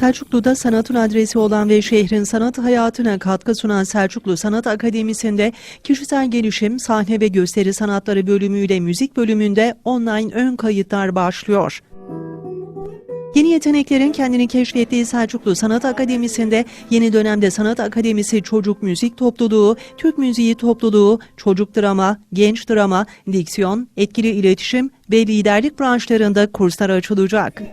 Selçuklu'da sanatın adresi olan ve şehrin sanat hayatına katkı sunan Selçuklu Sanat Akademisi'nde kişisel gelişim, sahne ve gösteri sanatları bölümüyle müzik bölümünde online ön kayıtlar başlıyor. Yeni yeteneklerin kendini keşfettiği Selçuklu Sanat Akademisi'nde yeni dönemde Sanat Akademisi Çocuk Müzik Topluluğu, Türk Müziği Topluluğu, Çocuk Drama, Genç Drama, Diksiyon, Etkili İletişim ve Liderlik branşlarında kurslar açılacak.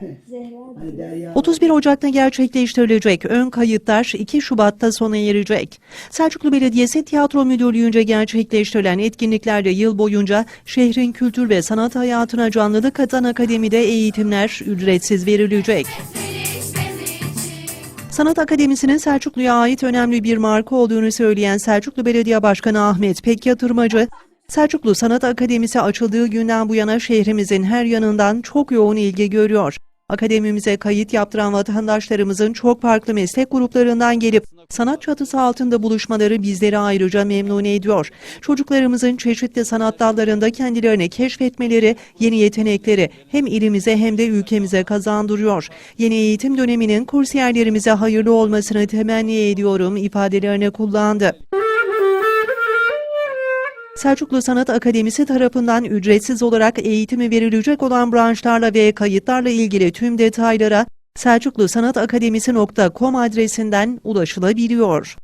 31 Ocak'ta gerçekleştirilecek ön kayıtlar 2 Şubat'ta sona erecek. Selçuklu Belediyesi Tiyatro Müdürlüğü'nce gerçekleştirilen etkinliklerle yıl boyunca şehrin kültür ve sanat hayatına canlılık katan akademide eğitimler ücretsiz verilecek. Sanat Akademisi'nin Selçuklu'ya ait önemli bir marka olduğunu söyleyen Selçuklu Belediye Başkanı Ahmet Pekyatırmacı, Selçuklu Sanat Akademisi açıldığı günden bu yana şehrimizin her yanından çok yoğun ilgi görüyor. Akademimize kayıt yaptıran vatandaşlarımızın çok farklı meslek gruplarından gelip sanat çatısı altında buluşmaları bizleri ayrıca memnun ediyor. Çocuklarımızın çeşitli sanat dallarında kendilerini keşfetmeleri, yeni yetenekleri hem ilimize hem de ülkemize kazandırıyor. Yeni eğitim döneminin kursiyerlerimize hayırlı olmasını temenni ediyorum ifadelerini kullandı. Selçuklu Sanat Akademisi tarafından ücretsiz olarak eğitimi verilecek olan branşlarla ve kayıtlarla ilgili tüm detaylara selçuklusanatakademisi.com adresinden ulaşılabiliyor.